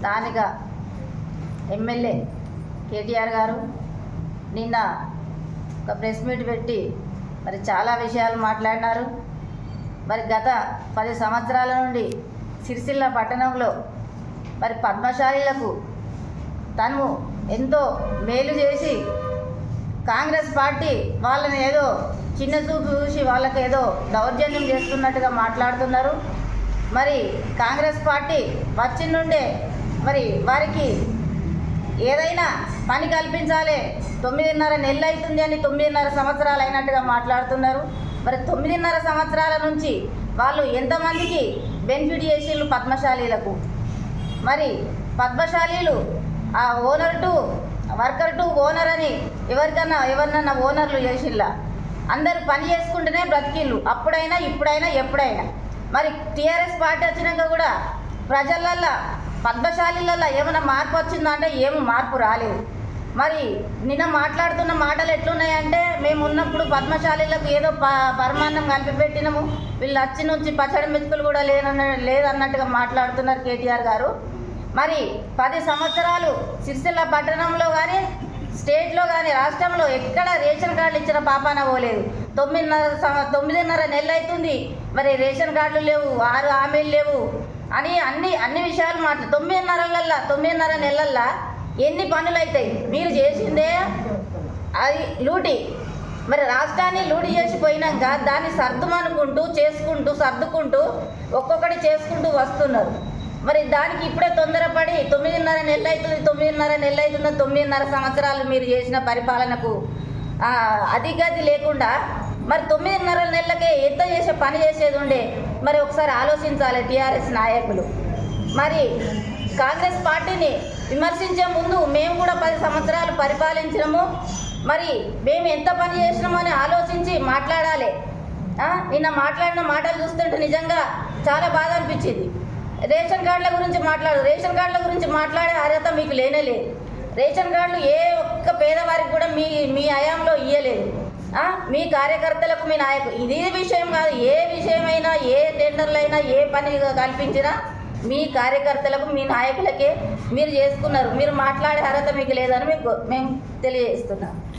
స్థానిక ఎమ్మెల్యే కేటీఆర్ గారు నిన్న ఒక ప్రెస్ మీట్ పెట్టి మరి చాలా విషయాలు మాట్లాడినారు. మరి గత పది సంవత్సరాల నుండి సిరిసిల్ల పట్టణంలో మరి పద్మశాలీలకు తను ఎంతో మేలు చేసి కాంగ్రెస్ పార్టీ వాళ్ళని ఏదో చిన్న చూపు చూసి వాళ్ళకి ఏదో దౌర్జన్యం చేస్తున్నట్టుగా మాట్లాడుతున్నారు. మరి కాంగ్రెస్ పార్టీ వచ్చి నుండే మరి వారికి ఏదైనా పని కల్పించాలి. తొమ్మిదిన్నర నెలలు అవుతుంది అని తొమ్మిదిన్నర సంవత్సరాలు అయినట్టుగా మాట్లాడుతున్నారు. మరి తొమ్మిదిన్నర సంవత్సరాల నుంచి వాళ్ళు ఎంతమందికి బెనిఫిట్ చేసిళ్ళు పద్మశాలీలకు? మరి పద్మశాలీలు ఆ owner to worker to owner అని ఎవరికన్నా ఎవరినన్నా ఓనర్లు చేసిల్లా అందరూ పని చేసుకుంటేనే బ్రతికిళ్ళు. అప్పుడైనా ఇప్పుడైనా ఎప్పుడైనా. మరి టీఆర్ఎస్ పార్టీ వచ్చినాక కూడా ప్రజలల్లో పద్మశాలిలలో ఏమైనా మార్పు వచ్చిందంటే ఏమి మార్పు రాలేదు. మరి నిన్న మాట్లాడుతున్న మాటలు ఎట్లున్నాయంటే మేము ఉన్నప్పుడు పద్మశాలిలకు ఏదో ప పరమాన్నం కలిపిపెట్టినాము వీళ్ళు వచ్చి నుంచి పచ్చడి మెతుకులు కూడా లేనన్న లేదన్నట్టుగా మాట్లాడుతున్నారు కేటీఆర్ గారు. మరి పది సంవత్సరాలు సిరిసిల్ల పట్టణంలో కానీ స్టేట్లో కానీ రాష్ట్రంలో ఎక్కడ రేషన్ కార్డులు ఇచ్చిన పాపాన పోలేదు. తొమ్మిదిన్నర తొమ్మిదిన్నర నెలలు అవుతుంది మరి రేషన్ కార్డులు లేవు ఆరు హామీలు లేవు. అని అన్ని అన్ని విషయాలు మాట్లా తొమ్మిదిన్నరలల్లా తొమ్మిదిన్నర నెలల్లో ఎన్ని పనులు అవుతాయి మీరు చేసిందే అది లూటి. మరి రాష్ట్రాన్ని లూటి చేసిపోయినాక దాన్ని సర్దుమనుకుంటూ చేసుకుంటూ సర్దుకుంటూ ఒక్కొక్కటి చేసుకుంటూ వస్తున్నారు. మరి దానికి ఇప్పుడే తొందరపడి తొమ్మిదిన్నర నెలలు అవుతుంది తొమ్మిదిన్నర నెలలు అవుతుంది తొమ్మిదిన్నర సంవత్సరాలు మీరు చేసిన పరిపాలనకు అధిగతి లేకుండా మరి తొమ్మిదిన్నర నెలలకే ఎంత చేసే పని చేసేది ఉండే. మరి ఒకసారి ఆలోచించాలి టీఆర్ఎస్ నాయకులు. మరి కాంగ్రెస్ పార్టీని విమర్శించే ముందు మేము కూడా పది సంవత్సరాలు పరిపాలించినము. మరి మేము ఎంత పని చేసినామో అని ఆలోచించి మాట్లాడాలి. నిన్న మాట్లాడిన మాటలు చూస్తుంటే నిజంగా చాలా బాధ అనిపించింది. రేషన్ కార్డుల గురించి మాట్లాడు రేషన్ కార్డుల గురించి మాట్లాడే అర్హత మీకు లేనే లేదు. రేషన్ కార్డులు ఏ ఒక్క పేదవారికి కూడా మీ మీ హయాంలో ఇయ్యలేదు. మీ కార్యకర్తలకు మీ నాయకు ఇది విషయం కాదు ఏ విషయమైనా ఏ టెండర్లైనా ఏ పని కల్పించినా మీ కార్యకర్తలకు మీ నాయకులకే మీరు చేసుకున్నారు. మీరు మాట్లాడే అర్హత మీకు లేదని మీకు మేము తెలియజేస్తున్నాం.